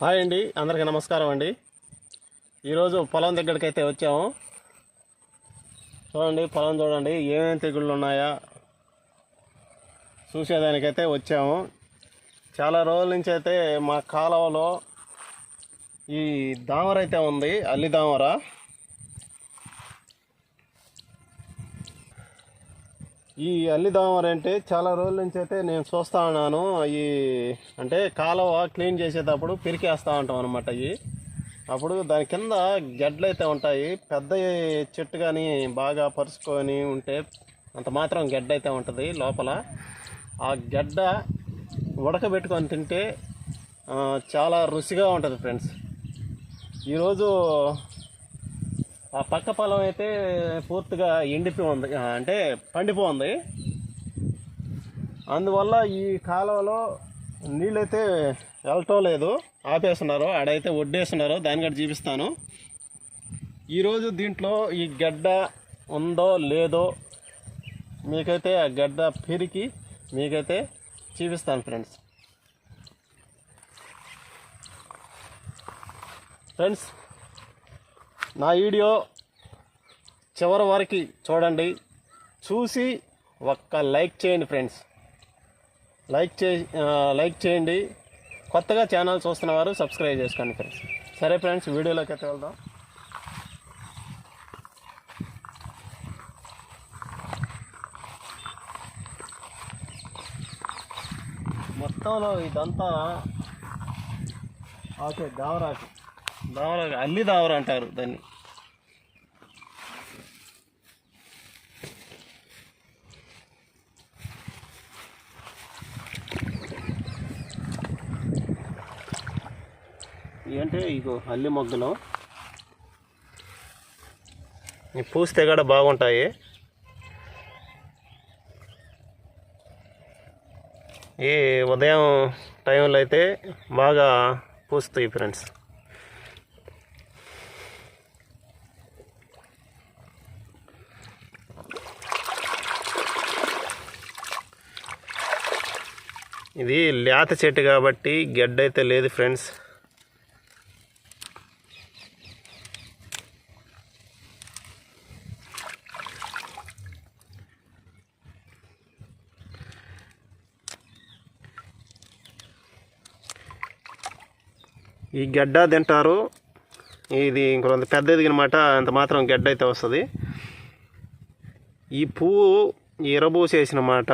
Hi అండి అందరికీ నమస్కారం అండి. ఈరోజు పొలం దగ్గరికి అయితే వచ్చాము. చూడండి పొలం చూడండి ఏమేమి తెగుళ్ళు ఉన్నాయా? చూసేదానికైతే వచ్చాము. చాలా రోజుల నుంచి అయితే మా కాలువలో ఈ దామర అయితే ఉంది అల్లి దామర. ఈ అల్లి అంటే చాలా రోజుల నుంచి అయితే నేను చూస్తా ఉన్నాను. ఈ అంటే కాలువ క్లీన్ చేసేటప్పుడు పిరికేస్తూ ఉంటాం అనమాట అవి అప్పుడు దాని కింద గడ్డలు అయితే ఉంటాయి. పెద్ద చెట్టు కానీ బాగా పరుచుకొని ఉంటే అంత మాత్రం గడ్డ అయితే ఉంటుంది లోపల. ఆ గడ్డ ఉడకబెట్టుకొని తింటే చాలా రుచిగా ఉంటుంది ఫ్రెండ్స్. ఈరోజు ఆ పక్క పొలం అయితే పూర్తిగా ఎండిపోయి ఉంది అంటే పండిపోంది అందువల్ల ఈ కాలువలో నీళ్ళైతే వెళ్ళటం లేదు. ఆపేస్తున్నారు. ఆడైతే వడ్డేస్తున్నారు దాన్ని కూడా చూపిస్తాను. ఈరోజు దీంట్లో ఈ గడ్డ ఉందో లేదో మీకైతే ఆ గడ్డ పెరిగి మీకైతే చూపిస్తాను ఫ్రెండ్స్. ఫ్రెండ్స్ నా వీడియో చివరి వరకు చూడండి. చూసి ఒక్క లైక్ చేయండి ఫ్రెండ్స్. లైక్ చే లైక్ చేయండి. కొత్తగా ఛానల్ చూస్తున్న వారు సబ్స్క్రైబ్ చేసుకోండి ఫ్రెండ్స్. సరే ఫ్రెండ్స్ వీడియోలోకి అయితే వెళ్దాం. మొత్తంలో ఇదంతా ఓకే దావరాకి దావర అల్లి దావర అంటారు దాన్ని. ఏంటంటే ఇగో అల్లి మొగ్గలు? ఈ పూస్తే కూడా బాగుంటాయి. ఈ ఉదయం టైంలో అయితే బాగా పూస్తాయి ఫ్రెండ్స్. ఇది లేత చెట్టు కాబట్టి గెడ్డ అయితే లేదు ఫ్రెండ్స్. ఈ గడ్డ తింటారు. ఇది ఇంకొంత పెద్ద అనమాట అంత మాత్రం గడ్డ అయితే వస్తుంది. ఈ పువ్వు ఎరబూసేసిన మాట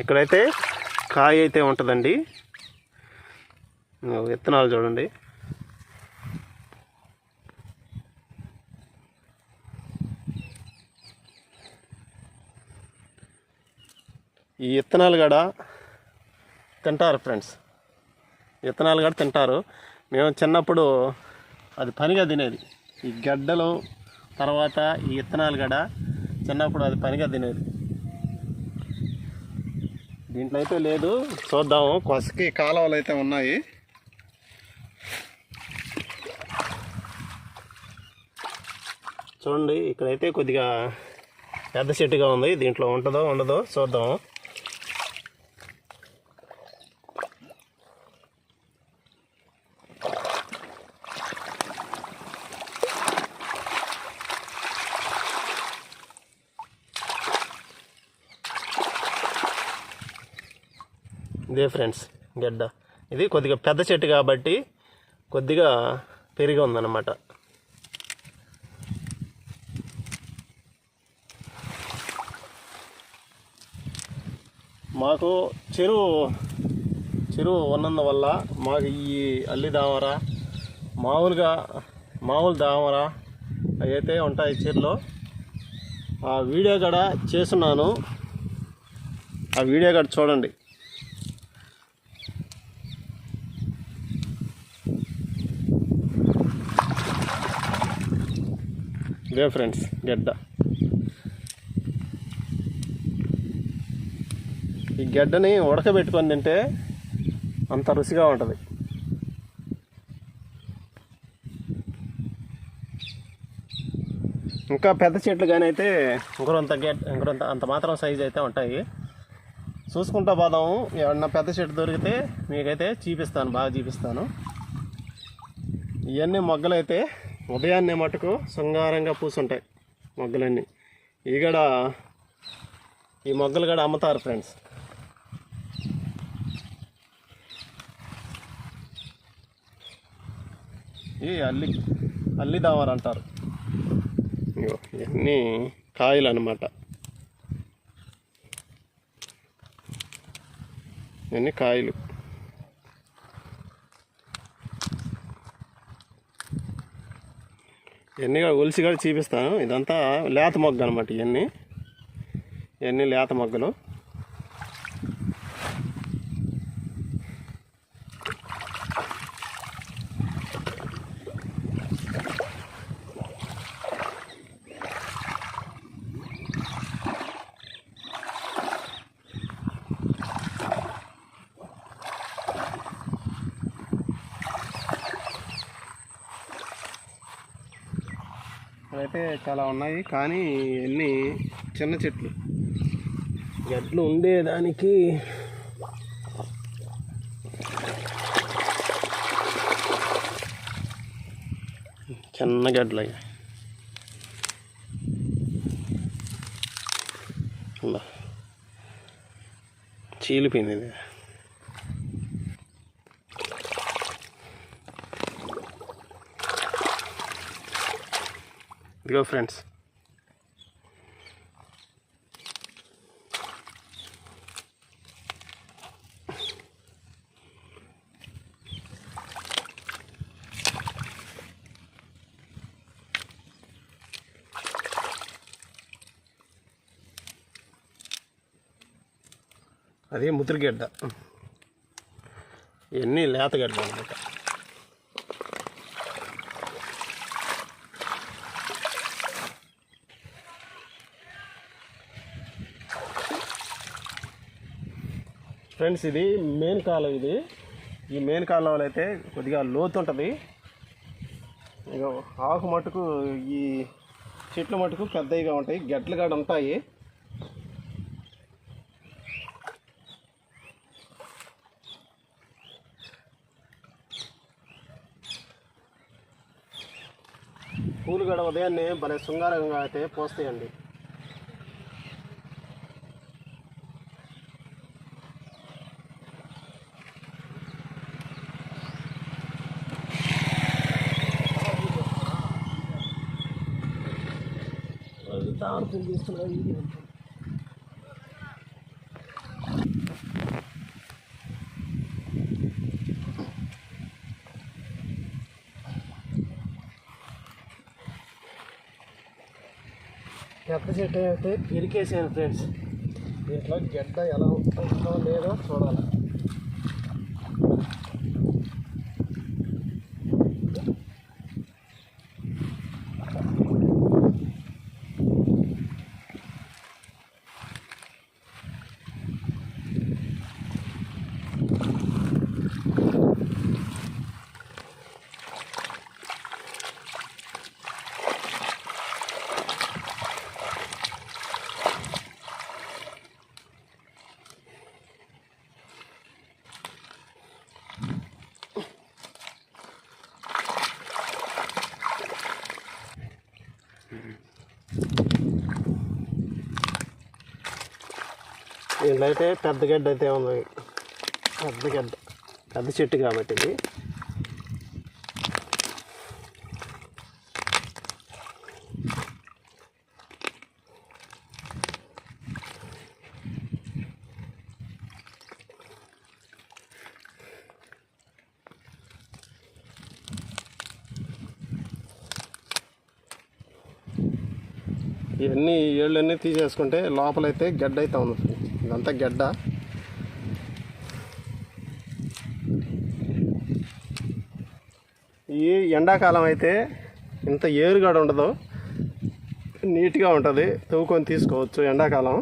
ఇక్కడైతే కాయ అయితే ఉంటుందండి. విత్తనాలు చూడండి. ఈ విత్తనాలు కూడా తింటారు ఫ్రెండ్స్. విత్తనాలు కూడా తింటారు. మేము చిన్నప్పుడు అది పనిగా తినేది. ఈ గడ్డలు తర్వాత ఈ విత్తనాలు కూడా చిన్నప్పుడు అది పనిగా తినేది. దీంట్లో అయితే లేదు. చూద్దాము. కొసకి కాలువలు అయితే ఉన్నాయి. చూడండి ఇక్కడైతే కొద్దిగా పెద్ద చెట్టుగా ఉంది. దీంట్లో ఉంటుందో ఉండదో చూద్దాము. ఇదే ఫ్రెండ్స్ గడ్డ. ఇది కొద్దిగా పెద్ద చెట్టు కాబట్టి కొద్దిగా పెరిగి ఉందన్నమాట. మాకు చెరువు చెరువు ఉన్నందు వల్ల మాకు ఈ అల్లి దామర మామూలుగా మామూలు దామర అవి అయితే ఉంటాయి చెరులో ఆ వీడియో కూడా చేస్తున్నాను. ఆ వీడియో కూడా చూడండి. ఇదే ఫ్రెండ్స్ గెడ్డ. ఈ గెడ్డని ఉడకబెట్టుకొని తింటే అంత రుచిగా ఉంటుంది. ఇంకా పెద్ద చెట్లు కానీ అయితే ఇంకొంత గెట్ ఇంకొంత అంత మాత్రం సైజ్ అయితే ఉంటాయి. చూసుకుంటా పోదాము ఏమన్నా పెద్ద చెట్టు దొరికితే మీకైతే చూపిస్తాను బాగా చూపిస్తాను. ఇవన్నీ మొగ్గలైతే ఉదయాన్నే మటుకు శృంగారంగా పూసుంటాయి మొగ్గలన్నీ. ఇవి కూడా ఈ మొగ్గలు కూడా అమ్ముతారు ఫ్రెండ్స్. ఈ అల్లి అల్లి దావర్ అంటారు. ఇగో ఇవన్నీ కాయలు అన్నమాట ఇవన్నీ కాయలు. ఇవన్నీ కూడా ఒలిసి కూడా చూపిస్తాను. ఇదంతా లేత మొగ్గ అనమాట ఇవన్నీ ఇవన్నీ లేత మొగ్గలు. అయితే చాలా ఉన్నాయి కానీ ఎన్ని చిన్న చెట్లు. గడ్లు ఉండేదానికి చిన్న గడ్లు అయ్యాయి. చీలిపోయింది ఇది. ఇదిగో ఫ్రెండ్స్. అది ముద్రగడ్డ. ఇవన్నీ లేతగడ్డ అనమాట. ఫ్రెండ్స్ ఇది మెయిన్ కాలువ ఇది. ఈ మెయిన్ కాలువలో అయితే కొద్దిగా లోతు ఉంటుంది. ఇక ఆకు మటుకు ఈ చెట్లు మటుకు పెద్దవిగా ఉంటాయి. గడ్డలు కాడ ఉంటాయి. పూలు గడ ఉదయాన్నే భలే శృంగారంగా అయితే పోస్తాయండి. పెద్ద చెట్టు అయితే పిరికేసాను ఫ్రెండ్స్. దీంట్లో గడ్డ ఎలా ఉంటుందో లేదో చూడాలి. దీంట్లో పెద్ద గడ్డ అయితే ఉంది పెద్ద గడ్డ. పెద్ద చెట్టు కాబట్టి ఇది. ఇవన్నీ ఏళ్ళన్నీ తీసేసుకుంటే లోపలైతే గడ్డ అయితే ఉంది ఇదంతా గడ్డ. ఈ ఎండాకాలం అయితే ఇంత ఏరుగాడ ఉండదు. నీట్గా ఉంటుంది. తవ్వుకొని తీసుకోవచ్చు ఎండాకాలం.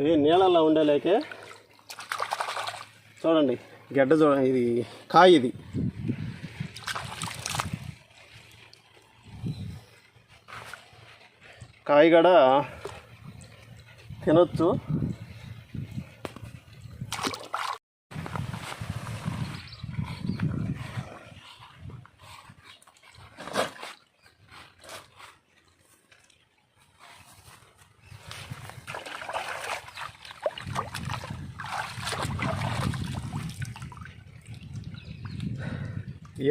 ఇది నీళ్ళల్లో ఉండేలేకే చూడండి గడ్డ చూడ ఇది కాయ ఇది. కాయ కూడా తినొచ్చు.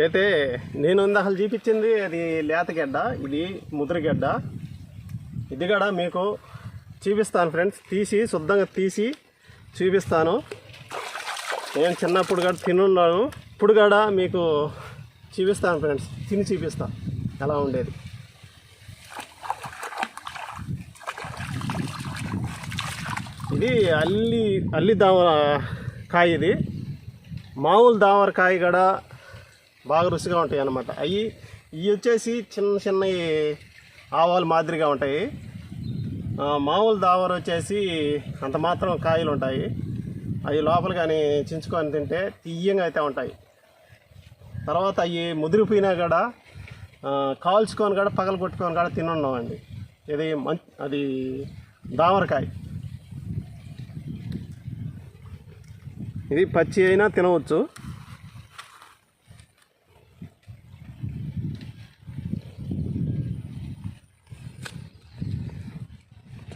అయితే నేను ఇందాక చూపించింది అది లేతగడ్డ ఇది ముద్రగడ్డ ఇది కూడా మీకు? చూపిస్తాను ఫ్రెండ్స్. తీసి శుద్ధంగా తీసి చూపిస్తాను. నేను చిన్నప్పుడు కూడా తినున్నాను. ఇప్పుడు కూడా మీకు చూపిస్తాను ఫ్రెండ్స్. తిని చూపిస్తాను ఎలా ఉండేది. ఇది అల్లి అల్లి దావర కాయ ఇది. మామూలు దావర కాయ కూడా బాగా రుచిగా ఉంటాయి అన్నమాట. అవి ఇవి వచ్చేసి చిన్న చిన్న ఆవాలు మాదిరిగా ఉంటాయి. మామూలు దావర్ వచ్చేసి అంత మాత్రం కాయలు ఉంటాయి. అవి లోపల కానీ చించుకొని తింటే తీయంగా అయితే ఉంటాయి. తర్వాత అవి ముదిరిపోయినా కూడా కాల్చుకొని కూడా పగలు కొట్టుకొని కూడా తినున్నామండి. ఇది మం అది దామరకాయ. ఇది పచ్చి అయినా తినవచ్చు.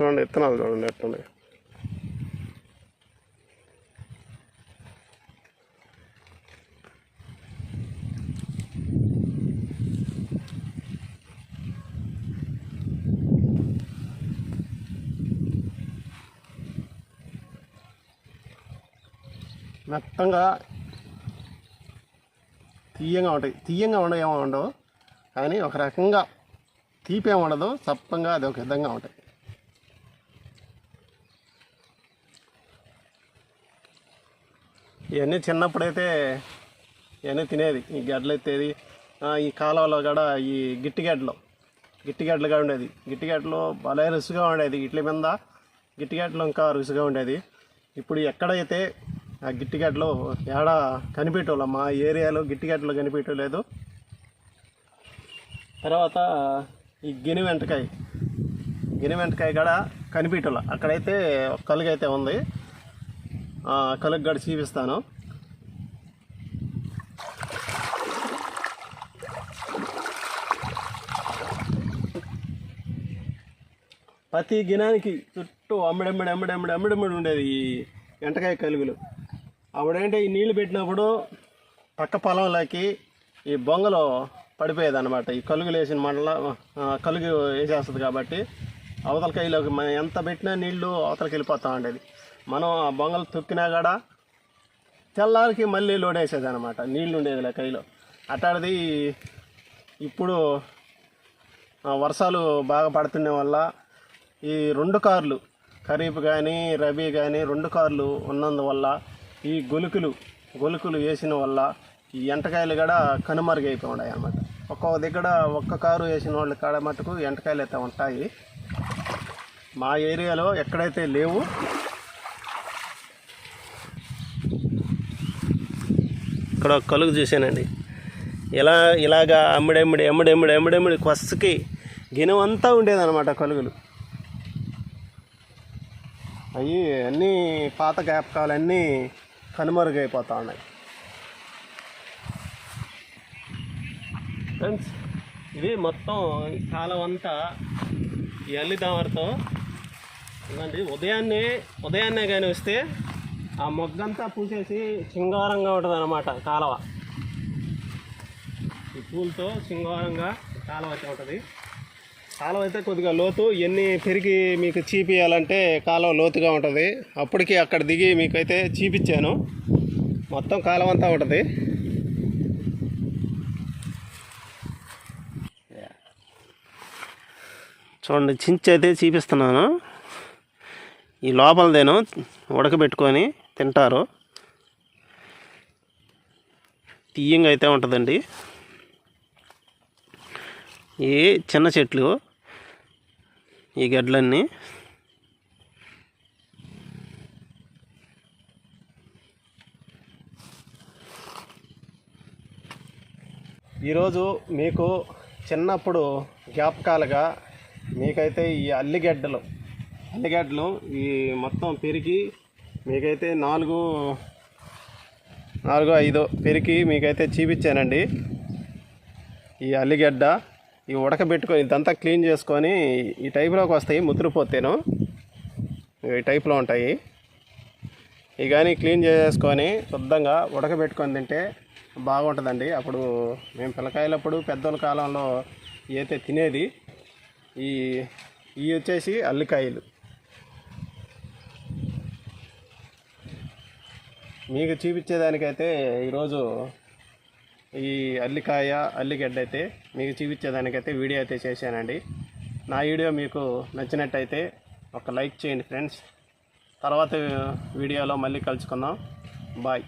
చూడండి విత్తనాలు చూడండి ఎట్లున్నాయి మెత్తంగా తీయంగా ఉంటాయి. తీయంగా ఉండవు ఏమో ఉండవు. కానీ ఒక రకంగా తీపి ఉండదు చప్పంగా అది ఒక విధంగా ఉంటాయి. ఇవన్నీ చిన్నప్పుడైతే ఇవన్నీ తినేది. ఈ గడ్డలు ఎత్తేది. ఈ కాలువలో కూడా ఈ గిట్టిగడ్డలు గిట్టిగడ్డలుగా ఉండేది. గిట్టిగడ్డలు భలే రుచిగా ఉండేది. ఇట్ల మీద గిట్టిగడ్డలు ఇంకా రుచిగా ఉండేది. ఇప్పుడు ఎక్కడైతే ఆ గిట్టిగడ్డలు ఏడ కనిపెట్టోళ్ళ మా ఏరియాలో గిట్టిగడ్డలు కనిపెట్టలేదు. తర్వాత ఈ గిని వెంటకాయ. గిని వెంటకాయ కూడా కనిపెట్టోళ్ళ అక్కడైతే ఒక ఉంది. ఆ గడి చూపిస్తాను. ప్రతి గినానికి చుట్టూ అమ్మడమ్మడి అమ్మడి అమ్మడి అమ్మడమ్మడి ఉండేది ఈ ఎంటకాయ కలుగులు. అప్పుడేంటే ఈ నీళ్ళు పెట్టినప్పుడు పక్క పొలంలోకి ఈ బొంగలో పడిపోయేది అనమాట ఈ కలుగులు వేసిన మండల కలుగు వేసేస్తుంది కాబట్టి అవతలకాయలోకి మనం ఎంత పెట్టినా నీళ్ళు అవతలకి వెళ్ళిపోతూ ఉండేది. మనం ఆ బొంగలు తొక్కినా కూడా తెల్లారికి మళ్ళీ లోడ్ వేసేది అనమాట నీళ్ళు ఉండేది కైలో. అట్టాడిది ఇప్పుడు వర్షాలు బాగా పడుతుండే వల్ల ఈ రెండు కార్లు ఖరీఫ్ కానీ రబీ కానీ రెండు కార్లు ఉన్నందువల్ల ఈ గొలుకులు గొలుకులు వేసిన వల్ల ఈ ఎంటకాయలు కూడా కనుమరుగైపోయి ఉన్నాయి అన్నమాట ఒక్కొక్క దగ్గర ఒక్క కారు వేసిన వాళ్ళ కాడ మటుకు ఎంటకాయలు అయితే ఉంటాయి. మా ఏరియాలో ఎక్కడైతే లేవు ఇక్కడ కలుగు చూశానండి. ఇలా ఇలాగా అమ్మిడెమ్మిడి ఎమ్మిడెమ్మిడి ఎమ్మిడెమ్మిడి కొస్సకి గినమంతా ఉండేదన్నమాట కలుగులు. అవి అన్నీ పాత జ్ఞాపకాలు అన్నీ కనుమరుగైపోతా ఉన్నాయి. ఫ్రెండ్స్ ఇది మొత్తం కాలం అంతా ఈ అల్లిదామరతో ఇదండి ఉదయాన్నే ఉదయాన్నే కానీ వస్తే ఆ మొగ్గంతా పూసేసి సింగారంగా ఉంటుంది అనమాట కాలువ. ఈ పూలతో సింగారంగా కాలువ అయితే ఉంటుంది. కాలువ అయితే కొద్దిగా లోతు ఎన్ని పెరిగి మీకు చీపియాలంటే కాలువ లోతుగా ఉంటుంది. అప్పటికి అక్కడ దిగి మీకైతే చీపించాను మొత్తం కాలువ అంతా ఉంటుంది. చూడండి చించి అయితే చూపిస్తున్నాను. ఈ లోపలదేను ఉడకబెట్టుకొని తింటారు. తీయంగా అయితే ఉంటుందండి. ఈ చిన్న చెట్లు ఈ గడ్లన్నీ. ఈరోజు మీకు చిన్నప్పుడు జ్ఞాపకాలుగా మీకైతే ఈ అల్లిగడ్డలు అల్లిగడ్డలు ఈ మొత్తం పెరిగి మీకైతే నాలుగు నాలుగు ఐదు పెరికి మీకైతే చూపించానండి. ఈ అల్లిగడ్డ ఈ ఉడకబెట్టుకొని ఇదంతా క్లీన్ చేసుకొని ఈ టైప్లోకి వస్తాయి ముద్రపోతేను. ఈ టైప్లో ఉంటాయి. ఇవి కానీ క్లీన్ చేసుకొని శుద్ధంగా ఉడకబెట్టుకొని తింటే బాగుంటుందండి. అప్పుడు మేము పిల్లకాయలప్పుడు పెద్దల కాలంలో ఏతే తినేది ఈ ఇవి వచ్చేసి అల్లికాయలు. మీకు చూపించేదానికైతే ఈరోజు ఈ అల్లికాయ అల్లిగడ్డ అయితే మీకు చూపించేదానికైతే వీడియో అయితే చేశానండి. నా వీడియో మీకు నచ్చినట్టయితే ఒక లైక్ చేయండి ఫ్రెండ్స్. తర్వాత వీడియోలో మళ్ళీ కలుసుకుందాం. బాయ్.